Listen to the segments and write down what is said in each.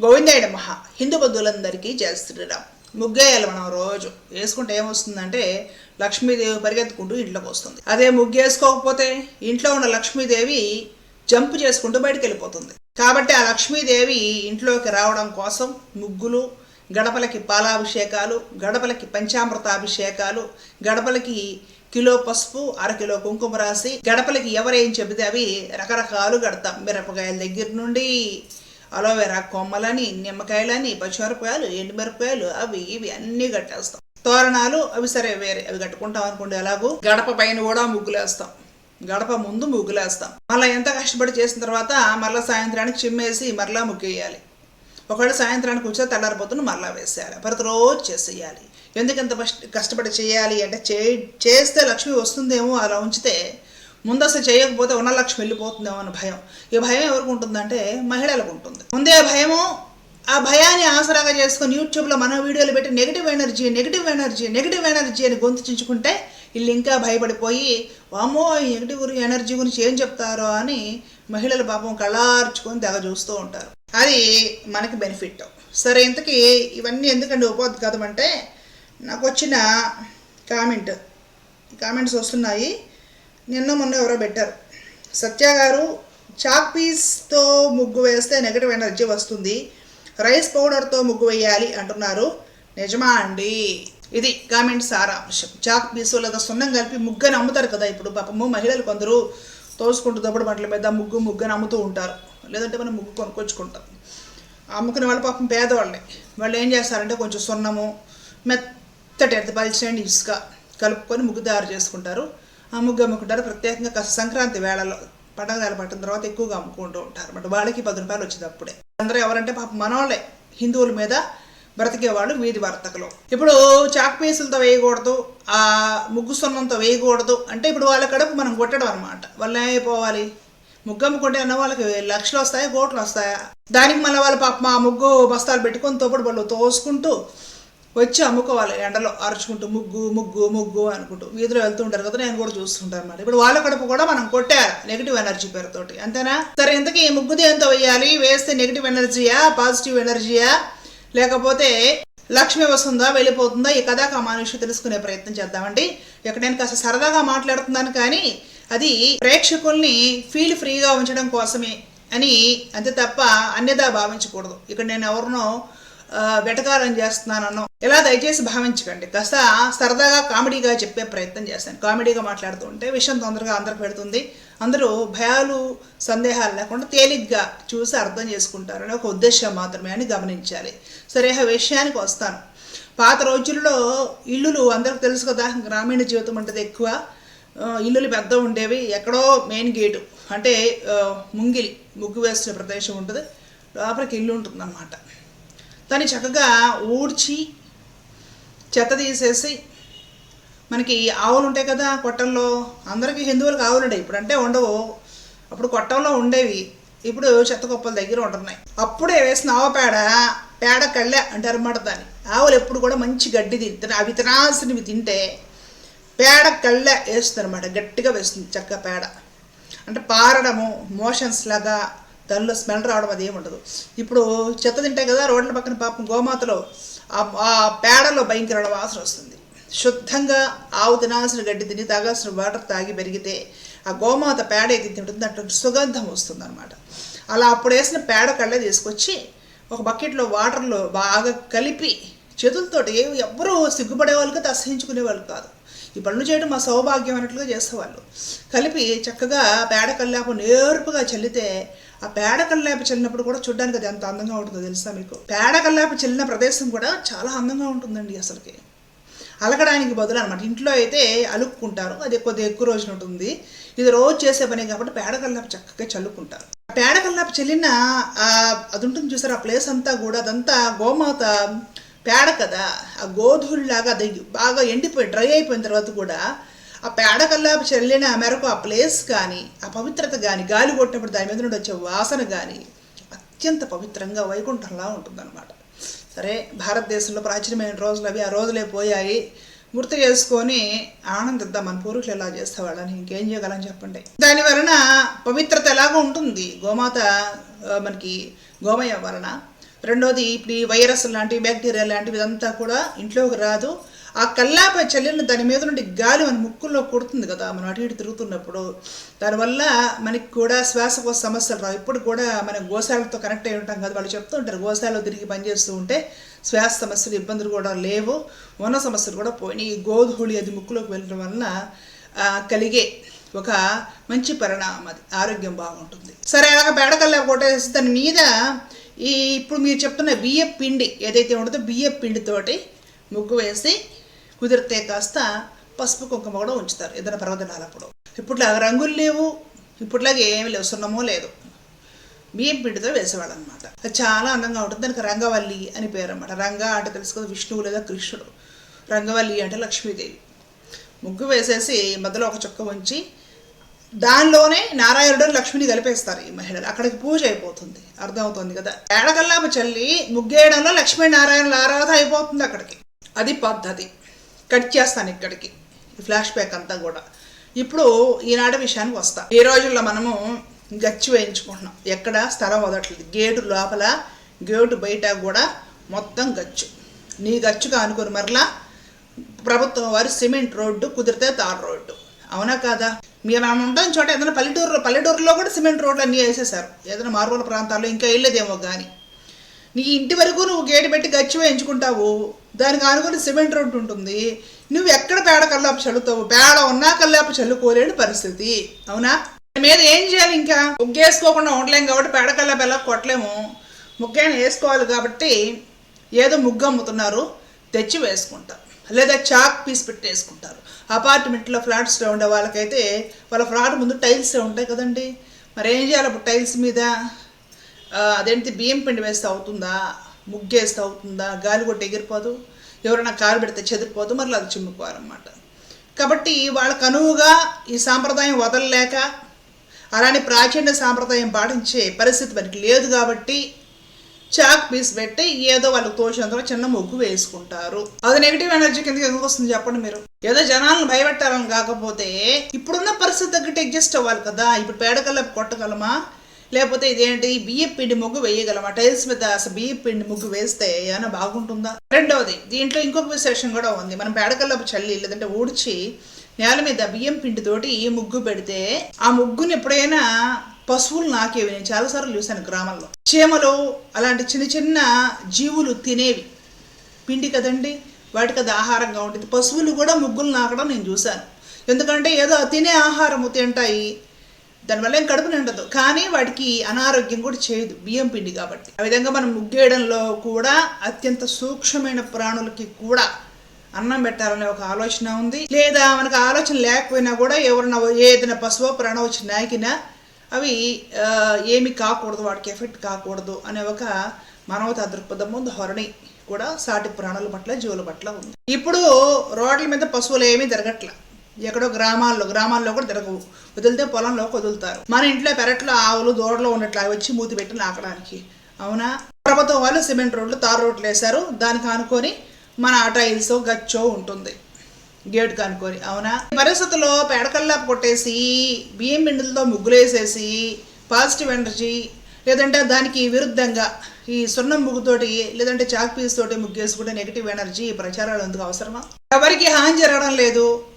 గోవిందాయుడు మహా హిందూ బంధువులందరికీ జయ శ్రీరామ్. ముగ్గేయాలి మనం రోజు. వేసుకుంటే ఏమొస్తుందంటే లక్ష్మీదేవి పరిగెత్తుకుంటూ ఇంట్లోకి వస్తుంది. అదే ముగ్గేసుకోకపోతే ఇంట్లో ఉన్న లక్ష్మీదేవి జంప్ చేసుకుంటూ బయటకు వెళ్ళిపోతుంది కాబట్టి ఆ లక్ష్మీదేవి ఇంట్లోకి రావడం కోసం ముగ్గులు గడపలకి పాలాభిషేకాలు గడపలకి పంచామృతాభిషేకాలు గడపలకి కిలో పసుపు అరకిలో కుంకుమ రాసి గడపలకి ఎవరేం చెబితే అవి రకరకాలు కడతాం. మిరపకాయల దగ్గర నుండి అలోవెరా కొమ్మలని నిమ్మకాయలని పచ్చిమిరపకాయలు ఎండుమిరపకాయలు అవి ఇవి అన్నీ కట్టేస్తాం. తోరణాలు అవి సరే వేరే అవి కట్టుకుంటాం అనుకోండి ఎలాగూ. గడప పైన కూడా ముగ్గులేస్తాం. గడప ముందు ముగ్గులేస్తాం. మళ్ళీ ఎంత కష్టపడి చేసిన తర్వాత మళ్ళీ సాయంత్రానికి చిమ్మేసి మరలా ముగ్గేయాలి. ఒకవేళ సాయంత్రానికి వచ్చే తెల్లారిపోతున్న మరలా వేసేయాలి. ప్రతిరోజు చేసేయాలి. ఎందుకు ఇంత కష్టపడి చేయాలి అంటే చే చేస్తే లక్ష్మి వస్తుందేమో అలా ఉంచితే ముందస్తు చేయకపోతే వనలక్ష్మి వెళ్ళిపోతుందేమో అన్న భయం. ఈ భయం ఎవరికి ఉంటుందంటే మహిళలకు ఉంటుంది. ముందే భయము ఆ భయాన్ని ఆసరాగా చేసుకొని యూట్యూబ్లో మన వీడియోలు పెట్టి negative energy negative energy negative energy అని గొంతు చించుకుంటే వీళ్ళు ఇంకా భయపడిపోయి వామ్మో ఈ నెగిటివ్ గురి ఎనర్జీ గురించి ఏం చెప్తారో అని మహిళలు పాపం కళ్ళార్చుకొని తెగ చూస్తూ ఉంటారు. అది మనకి బెనిఫిట్ సరే ఇంతకీ ఇవన్నీ ఎందుకండి ఉపోద్ఘాతం అంటే నాకు వచ్చిన కామెంట్ కామెంట్స్ వస్తున్నాయి. నిన్న మొన్న ఎవరో పెట్టారు. సత్య గారు చాక్ పీస్తో ముగ్గు వేస్తే నెగటివ్ ఎనర్జీ వస్తుంది. రైస్ పౌడర్తో ముగ్గు వేయాలి అంటున్నారు. నిజమా అండి? ఇది కామెంట్ సారాంశం. చాక్ పీసు లేదా సున్నం కలిపి ముగ్గని అమ్ముతారు కదా ఇప్పుడు పాపము. మహిళలు కొందరు తోసుకుంటూ దప్పుడు బట్టల మీద ముగ్గు ముగ్గని అమ్ముతూ ఉంటారు. లేదంటే మనం ముగ్గు కొనుక్కొచ్చుకుంటాం. అమ్ముకునే వాళ్ళు పాపం పేదవాళ్ళే. వాళ్ళు ఏం చేస్తారంటే కొంచెం సున్నము మెత్తటి ఎడతపలిచిన ఇసుక కలుపుకొని ముగ్గు తయారు చేసుకుంటారు. ముగ్గు అమ్ముకుంటారు ప్రత్యేకంగా కాస్త సంక్రాంతి వేళలో పండగ నెల పట్టిన తర్వాత ఎక్కువగా అమ్ముకుంటూ ఉంటారు అనమాట వాళ్ళకి పది రూపాయలు వచ్చేది అప్పుడే అందరూ ఎవరంటే పాపం మనోళ్ళే హిందువుల మీద బ్రతికేవాళ్ళు వీధి వర్తకులు. ఇప్పుడు చాక్ పీసులతో వేయకూడదు ఆ ముగ్గు సున్నంతో వేయకూడదు అంటే ఇప్పుడు వాళ్ళ కడుపు మనం కొట్టడం అనమాట వాళ్ళు ఏమైపోవాలి? ముగ్గు అమ్ముకుంటే అన్న వాళ్ళకి లక్షలు వస్తాయా కోట్లు వస్తాయా? దానికి మళ్ళీ వాళ్ళ పాప ఆ ముగ్గు బస్తాలు పెట్టుకొని తోపుడు బళ్ళు తోసుకుంటూ వచ్చి అమ్ముకోవాలి ఎండలో అరుచుకుంటూ ముగ్గు ముగ్గు ముగ్గు అనుకుంటూ. వీధిలో వెళ్తూ ఉంటారు కదా నేను కూడా చూస్తుంటాను అనమాట ఇప్పుడు వాళ్ళ కడుపు కూడా మనం కొట్టారు నెగిటివ్ ఎనర్జీ పేరుతోటి అంతేనా? సరే ఇంతకీ ఈ ముగ్గు దేంతో వేయాలి? వేస్తే నెగిటివ్ ఎనర్జీయా పాజిటివ్ ఎనర్జీయా లేకపోతే లక్ష్మి వస్తుందా వెళ్ళిపోతుందా? ఈ కథాక మనిషి తెలుసుకునే ప్రయత్నం చేద్దామండి. ఇక్కడ నేను కాస్త సరదాగా మాట్లాడుతున్నాను కానీ అది ప్రేక్షకుల్ని ఫీల్ ఫ్రీగా ఉంచడం కోసమే అని అంతే తప్ప అన్యదా భావించకూడదు. ఇక్కడ నేను ఎవరినో వెటకారం చేస్తున్నానో ఇలా దయచేసి భావించకండి. కాస్త సరదాగా కామెడీగా చెప్పే ప్రయత్నం చేస్తాను. కామెడీగా మాట్లాడుతూ ఉంటే విషయం తొందరగా అందరికి పెడుతుంది. అందరూ భయాలు సందేహాలు లేకుండా తేలిగ్గా చూసి అర్థం చేసుకుంటారు అనే ఒక ఉద్దేశం మాత్రమే అని గమనించాలి. సరే ఆ విషయానికి వస్తాను. పాత రోజుల్లో ఇల్లులు అందరికి తెలుసు కదా గ్రామీణ జీవితం ఉంటుంది ఎక్కువ. ఇల్లులు పెద్ద ఉండేవి. ఎక్కడో మెయిన్ గేటు అంటే ముంగిలి ముగ్గు వేసిన ప్రదేశం ఉంటుంది. లోపలికి ఇల్లు ఉంటుందన్నమాట. దాన్ని చక్కగా ఊడ్చి చెత్త తీసేసి మనకి ఆవులు ఉంటాయి కదా కొట్టంలో అందరికీ హిందువులకు ఆవులు ఉంటాయి ఇప్పుడు అంటే ఉండవు. అప్పుడు కొట్టంలో ఉండేవి. ఇప్పుడు చెత్త కుప్పల దగ్గర ఉంటున్నాయి. అప్పుడే వేసిన ఆవు పేడ పేడ కళ్ళె అంటారు అన్నమాట దాన్ని. ఆవులు ఎప్పుడు కూడా మంచి గడ్డి తింటారు అవి తినాల్సినవి తింటే పేడ కళ్ళె వేస్తుంది అనమాట గట్టిగా వేస్తుంది చక్క పేడ. అంటే పారడము మోషన్స్ లాగా దానిలో స్మెల్ రావడం అది ఏమి ఉండదు. ఇప్పుడు చెత్త తింటాయి కదా రోడ్ల పక్కన పాపం గోమాతలో. ఆ- పేడలో భయంకరమైన వాసన వస్తుంది. శుద్ధంగా ఆవు తినాల్సిన గడ్డి తిని తాగాల్సిన వాటర్ తాగి పెరిగితే ఆ గోమాత పేడ ఏది తింటుంది అటువంటి సుగంధం వస్తుంది అనమాట అలా అప్పుడు వేసిన పేడ కళ్ళే తీసుకొచ్చి ఒక బకెట్లో వాటర్లో బాగా కలిపి చేతులతోటి ఎవ్వరూ సిగ్గుపడే వాళ్ళు కాదు అసహించుకునే వాళ్ళు కాదు. ఈ పనులు చేయడం మా సౌభాగ్యం అన్నట్లుగా చేసేవాళ్ళు. కలిపి చక్కగా పేడ కల్లాపు నేర్పుగా చల్లితే ఆ పేడ కల్లాపి చల్లినప్పుడు కూడా చూడడానికి అది ఎంత అందంగా ఉంటుందో తెలుసా మీకు? పేడ కల్లాపి చల్లిన ప్రదేశం కూడా చాలా అందంగా ఉంటుందండి అసలుకి. అలకడానికి బదులు అనమాట ఇంట్లో అయితే అలుక్కుంటారు. అది కొద్దిగా ఎక్కువ రోజులు ఉంటుంది. ఇది రోజు చేసే పని కాబట్టి పేడకల్లాప చక్కగా చల్లుకుంటారు. ఆ పేడ కల్లాపు చల్లిన అది ఉంటుంది చూసారు? ఆ ప్లేస్ అంతా కూడా అదంతా గోమాత పేడ కదా? ఆ గోధుల్లాగా అది బాగా ఎండిపోయి డ్రై అయిపోయిన తర్వాత కూడా ఆ పేడ చెల్లిన చల్లిన మేరకు ఆ ప్లేస్ కానీ ఆ పవిత్రత కానీ గాలి కొట్టినప్పుడు దాని మీద నుండి వచ్చే వాసన కానీ అత్యంత పవిత్రంగా వైకుంఠంలా ఉంటుందన్నమాట. సరే భారతదేశంలో ప్రాచీనమైన రోజులు అవి. ఆ రోజులే పోయాయి. గుర్తు చేసుకొని ఆనందిద్దాం. మన పూర్వీకులు ఎలా చేసేవాళ్ళని ఇంకేం చేయగలం చెప్పండి. దాని వలన పవిత్రత ఎలాగో ఉంటుంది. గోమాత మనకి గోమయం వలన. రెండోది ఇప్పుడు ఈ వైరస్ లాంటివి బ్యాక్టీరియా లాంటివి ఇదంతా కూడా ఇంట్లోకి రాదు. ఆ కల్లాపై చల్లిన దాని మీద నుండి గాలి మన ముక్కుల్లో కొడుతుంది కదా. మనం అటు ఇటు తిరుగుతున్నప్పుడు దానివల్ల మనకి కూడా శ్వాసకోశ సమస్యలు రావు. ఇప్పుడు కూడా మన గోశాలతో కనెక్ట్ అయి ఉంటాం కదా. వాళ్ళు చెప్తూ ఉంటారు గోశాలలో తిరిగి పనిచేస్తూ ఉంటే శ్వాస సమస్యలు ఇబ్బందులు కూడా లేవు. ఉన్న సమస్యలు కూడా పోయినాయి ఈ గోధుళి అది ముక్కులోకి వెళ్ళడం వలన కలిగే ఒక మంచి పరిణామం అది. ఆరోగ్యం బాగుంటుంది. సరే అలాగ బేడకల్లా కొట్టేసి దాని మీద ఈ ఇప్పుడు మీరు చెప్తున్న బియ్య పిండి ఏదైతే ఉంటుందో బియ్య పిండితోటి ముగ్గు వేసి కుదిరితే కాస్త పసుపు కుంకుమ కూడా ఉంచుతారు ఏదైనా పర్వదినాలప్పుడు. ఇప్పుడులాగా రంగులు లేవు ఇప్పుడులాగా ఏమి లేవు సున్నమో లేదు. బియ్యం పిండితో వేసేవాళ్ళు అనమాట అది చాలా అందంగా ఉంటుంది దానికి రంగవల్లి అని పేరు అనమాట రంగ అంటే తెలుసు కదా విష్ణువు లేదా కృష్ణుడు. రంగవల్లి అంటే లక్ష్మీదేవి. ముగ్గు వేసేసి మధ్యలో ఒక చుక్క ఉంచి దానిలోనే నారాయణుడు లక్ష్మిని కలిపేస్తారు ఈ మహిళలు. అక్కడికి పూజ అయిపోతుంది అర్థమవుతుంది కదా? ఏడకల్లాపు చల్లి ముగ్గేయడంలో లక్ష్మీ నారాయణుల ఆరాధన అయిపోతుంది అక్కడికి. అది పద్ధతి. కట్ చేస్తాను ఇక్కడికి. ఫ్లాష్ బ్యాక్ అంతా కూడా. ఇప్పుడు ఈనాటి విషయానికి వస్తా. ఈ రోజుల్లో మనము గచ్చి వేయించుకుంటున్నాం. ఎక్కడ? స్థలం వదట్లేదు. గేటు లోపల గేటు బయట కూడా మొత్తం గచ్చు. నీ గచ్చుగా అనుకుని మరలా ప్రభుత్వం వారి సిమెంట్ రోడ్డు కుదిరితే తాడు రోడ్డు. అవునా కాదా? మీరు మనం ఉంటాం చోట ఏదైనా పల్లెటూరు పల్లెటూరులో కూడా సిమెంట్ రోడ్లు అన్నీ వేసేసారు ఏదైనా మారుమూల ప్రాంతాల్లో ఇంకా వెళ్ళేదేమో కానీ నీ ఇంటి వరకు నువ్వు గేటు పెట్టి గచ్చి వేయించుకుంటావు. దానికి ఆనుకుని సిమెంట్ రోడ్డు ఉంటుంది. నువ్వు ఎక్కడ పేడ కల్లాపు చల్లుతావు? పేడ ఉన్నా కల్లాపు చల్లుకోలేని పరిస్థితి. అవునా? మీద ఏం చేయాలి ఇంకా? ముగ్గేసుకోకుండా ఉండలేము కాబట్టి పేడ కల్లాపు ఎలా కొట్టలేము. ముగ్గైనా వేసుకోవాలి కాబట్టి ఏదో ముగ్గు అమ్ముతున్నారు. తెచ్చి వేసుకుంటారు. లేదా చాక్ పీస్ పెట్టి వేసుకుంటారు. అపార్ట్మెంట్లో ఫ్లాట్స్లో ఉండే వాళ్ళకైతే వాళ్ళ ఫ్లాట్ ముందు టైల్స్ ఉంటాయి కదండి. మరి ఏం చేయాలి అప్పుడు టైల్స్ మీద? అదేంటి బియ్యం పిండి వేస్తే అవుతుందా? ముగ్గేస్తే అవుతుందా? గాలి కొట్టి ఎగిరిపోదు? ఎవరైనా కాలు పెడితే చెదిరిపోదు? మరలా అది చిమ్ముకోవాలన్నమాట. కాబట్టి వాళ్ళకు అనువుగా ఈ సాంప్రదాయం వదలలేక అలానే ప్రాచీన సాంప్రదాయం పాటించే పరిస్థితి మనకి లేదు కాబట్టి చాక్ పీస్ పెట్టి ఏదో వాళ్ళకి తోచినంత చిన్న ముగ్గు వేసుకుంటారు. అది నెగిటివ్ ఎనర్జీ కిందకి ఎందుకు వస్తుంది చెప్పండి మీరు? ఏదో జనాలను భయపెట్టాలని కాకపోతే ఇప్పుడున్న పరిస్థితి తగ్గట్టు అడ్జస్ట్ అవ్వాలి కదా? ఇప్పుడు పేడకల్లా కొట్టగలమా? లేకపోతే ఇదేంటి? బియ్య పిండి ముగ్గు వేయగలమా? టైల్స్ మీద అసలు బియ్య పిండి ముగ్గు వేస్తే ఏమైనా బాగుంటుందా? రెండవది దీంట్లో ఇంకొక విశేషం కూడా ఉంది. మనం పేడకల్లోపు చల్లి లేదంటే ఊడ్చి నేల మీద బియ్యం పిండితోటి ఈ ముగ్గు పెడితే ఆ ముగ్గుని ఎప్పుడైనా పశువులు నాకేవి? నేను చాలాసార్లు చూశాను గ్రామంలో. చీమలు అలాంటి చిన్న చిన్న జీవులు తినేవి. పిండి కదండి వాటికి అది ఆహారంగా ఉంటుంది. పశువులు కూడా ముగ్గులు నాకడం నేను చూశాను. ఎందుకంటే ఏదో తినే ఆహారము తింటాయి. దానివల్ల ఏం కడుపు నిండదు కానీ వాటికి అనారోగ్యం కూడా చేయదు. బియ్యం పిండి కాబట్టి. ఆ విధంగా మనం ముగ్గేయడంలో కూడా అత్యంత సూక్ష్మమైన ప్రాణులకి కూడా అన్నం పెట్టాలనే ఒక ఆలోచన ఉంది. లేదా మనకు ఆలోచన లేకపోయినా కూడా ఎవరైనా ఏదైనా పశువు ప్రాణం వచ్చి నాకినా అవి ఏమి కాకూడదు వాటికి ఎఫెక్ట్ కాకూడదు అనే ఒక మానవతా దృక్పథము ధోరణి కూడా సాటి ప్రాణుల పట్ల జీవుల పట్ల ఉంది. ఇప్పుడు రోడ్ల మీద పశువులు ఏమీ జరగట్లే ఎక్కడో గ్రామాల్లో గ్రామాల్లో కూడా తిరగవు. వదిలితే పొలంలో వదులుతారు మన ఇంట్లో పెరట్లో ఆవులు దూడలో ఉన్నట్లు అవి వచ్చి మూతి పెట్టి నాకడానికి. అవునా? ప్రభుత్వం వాళ్ళు సిమెంట్ రోడ్లు తారు రోడ్లు వేశారు. దానికి ఆనుకొని మన టైల్స్ గచ్చో ఉంటుంది. గేట్ కనుక్కొని అవునా? ఈ పరిస్థితుల్లో పేడకల్లా కొట్టేసి బియ్యం పిండిలతో ముగ్గులేసేసి పాజిటివ్ ఎనర్జీ లేదంటే దానికి విరుద్ధంగా ఈ సున్నం ముగ్గుతోటి లేదంటే చాక్ పీస్ తోటి ముగ్గేసుకుంటే నెగిటివ్ ఎనర్జీ ప్రచారాలు ఎందుకు అవసరమా? ఎవరికి హాని జరగడం లేదు.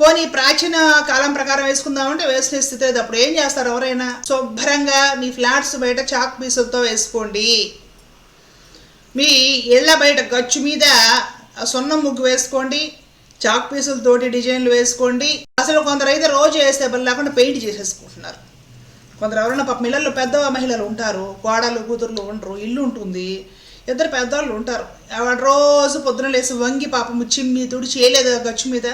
పోనీ ప్రాచీన కాలం ప్రకారం వేసుకుందామంటే వేసుకునే స్థితి లేదు. అప్పుడు ఏం చేస్తారు ఎవరైనా? శుభ్రంగా మీ ఫ్లాట్స్ బయట చాక్ పీసులతో వేసుకోండి. మీ ఇళ్ళ బయట గచ్చు మీద ఆ సున్నం ముగ్గు వేసుకోండి. చాక్ పీసులతోటి డిజైన్లు వేసుకోండి. అసలు కొందరైతే రోజు వేస్తే పని లేకుండా పెయింట్ చేసేసుకుంటున్నారు. కొందరు ఎవరైనా పాప ఇళ్ళల్లో పెద్ద మహిళలు ఉంటారు. కోడలు కూతుర్లు ఉండరు. ఇల్లు ఉంటుంది. ఇద్దరు పెద్దవాళ్ళు ఉంటారు. రోజు పొద్దున లేసి వంగి పాపం చిమ్మి తుడి చేయలేదు గచ్చు మీద?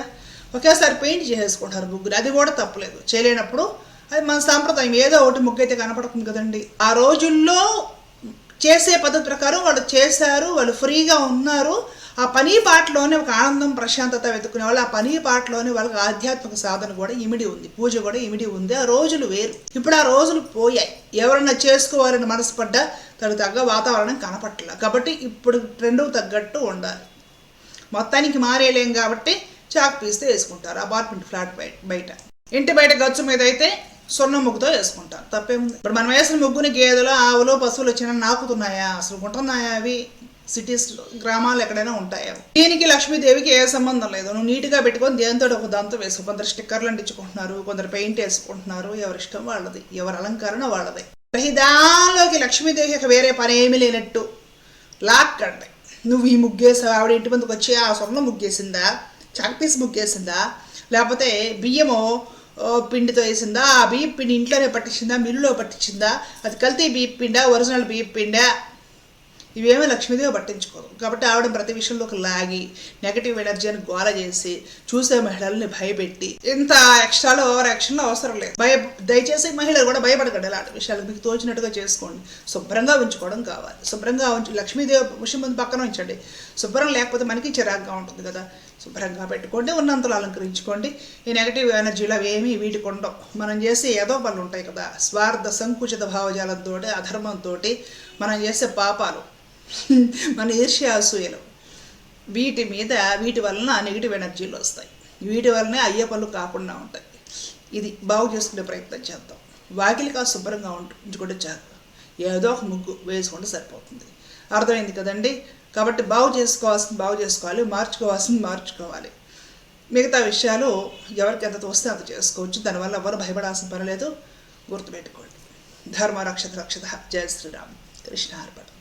ఒకేసారి పెయింట్ చేసేసుకుంటారు ముగ్గురు. అది కూడా తప్పలేదు. చేయలేనప్పుడు అది మన సాంప్రదాయం. ఏదో ఒకటి ముగ్గు అయితే కనపడుతుంది కదండి. ఆ రోజుల్లో చేసే పద్ధతి ప్రకారం వాళ్ళు చేశారు వాళ్ళు ఫ్రీగా ఉన్నారు. ఆ పని పాటలోనే ఒక ఆనందం ప్రశాంతత వెతుకునే వాళ్ళు. ఆ పని పాటలోనే వాళ్ళకి ఆధ్యాత్మిక సాధన కూడా ఇమిడి ఉంది. పూజ కూడా ఇమిడి ఉంది. ఆ రోజులు వేరు. ఇప్పుడు ఆ రోజులు పోయాయి. ఎవరన్నా చేసుకోవాలని మనసు పడ్డా తగ్గ వాతావరణం కనపట్ల కాబట్టి ఇప్పుడు ట్రెండుకు తగ్గట్టు ఉండాలి. మొత్తానికి మారేలేం కాబట్టి చాక్ పీస్తే వేసుకుంటారు అపార్ట్మెంట్ ఫ్లాట్ బయట బయట. ఇంటి బయట గచ్చు మీద అయితే స్వర్ణ ముగ్గుతో వేసుకుంటారు. తప్పేముంది. ఇప్పుడు మనం వేసిన ముగ్గుని గేదెలు ఆవులు పశువులు వచ్చినా నాకుతున్నాయా? అసలు ఉంటున్నాయా అవి? సిటీస్ గ్రామాలు ఎక్కడైనా ఉంటాయా? దీనికి లక్ష్మీదేవికి ఏ సంబంధం లేదు. నువ్వు నీట్గా పెట్టుకొని దేంతో ఒక దాంతో వేసుకో. కొందరు స్టిక్కర్లు అంటించుకుంటున్నారు కొందరు పెయింట్ వేసుకుంటున్నారు. ఎవరి ఇష్టం వాళ్ళది. ఎవరి అలంకరణ వాళ్ళది. ప్రతి దానిలోకి లక్ష్మీదేవి యొక్క వేరే పని ఏమీ లేనట్టు. లాక్కండి. నువ్వు ఈ ముగ్గేసావు ఆవిడ ఇంటి ముందుకు వచ్చి ఆ స్వర్ణం ముగ్గేసిందా? చాక్పీస్ ముగ్గేసిందా లేకపోతే బియ్యము పిండితో వేసిందా? ఆ బియ్యం పిండి ఇంట్లోనే పట్టించిందా? మిల్లులో పట్టించిందా? అది కల్తీ బియ్యం పిండా? ఒరిజినల్ బియ్యం పిండా? ఇవేమీ లక్ష్మీదేవి పట్టించుకోదు. కాబట్టి ఆవిడ ప్రతి విషయంలోకి లాగి నెగటివ్ ఎనర్జీని గోల చేసి చూసే మహిళల్ని భయపెట్టి ఇంత ఎక్స్ట్రాలో ఓవర్ యాక్షన్లో అవసరం లేదు. భయ దయచేసి మహిళలు కూడా భయపడకండి అలాంటి విషయాలు. మీకు తోచినట్టుగా చేసుకోండి. శుభ్రంగా ఉంచుకోవడం కావాలి. శుభ్రంగా ఉంచు లక్ష్మీదేవి విషయం ముందు పక్కన ఉంచండి. శుభ్రం లేకపోతే మనకి చిరాగ్గా ఉంటుంది కదా. శుభ్రంగా పెట్టుకోండి ఉన్నంతలో అలంకరించుకోండి. ఈ నెగటివ్ ఎనర్జీలు అవి ఏమీ వీటికి ఉండవు. మనం చేసే ఏదో పనులు ఉంటాయి కదా స్వార్థ సంకుచిత భావజాలంతో అధర్మంతో మనం చేసే పాపాలు మన ఈర్ష్యాసూయలు వీటి మీద వీటి వలన నెగిటివ్ ఎనర్జీలు వస్తాయి. వీటి వలనే అయ్యే పనులు కాకుండా ఉంటాయి. ఇది బాగు చేసుకునే ప్రయత్నం చేద్దాం. వాకిలి కాస్త శుభ్రంగా ఉంచుకుంటే చాలు. ఏదో ఒక ముగ్గు వేసుకుంటే సరిపోతుంది. అర్థమైంది కదండి? కాబట్టి బాగు చేసుకోవాల్సింది బాగు చేసుకోవాలి మార్చుకోవాల్సింది మార్చుకోవాలి. మిగతా విషయాలు ఎవరికి ఎంత తోస్తే అంత చేసుకోవచ్చు. దానివల్ల ఎవరు భయపడాల్సిన పని లేదు. గుర్తుపెట్టుకోండి. ధర్మ రక్షత. రక్షత జయ శ్రీరామ్. కృష్ణ అర్పణ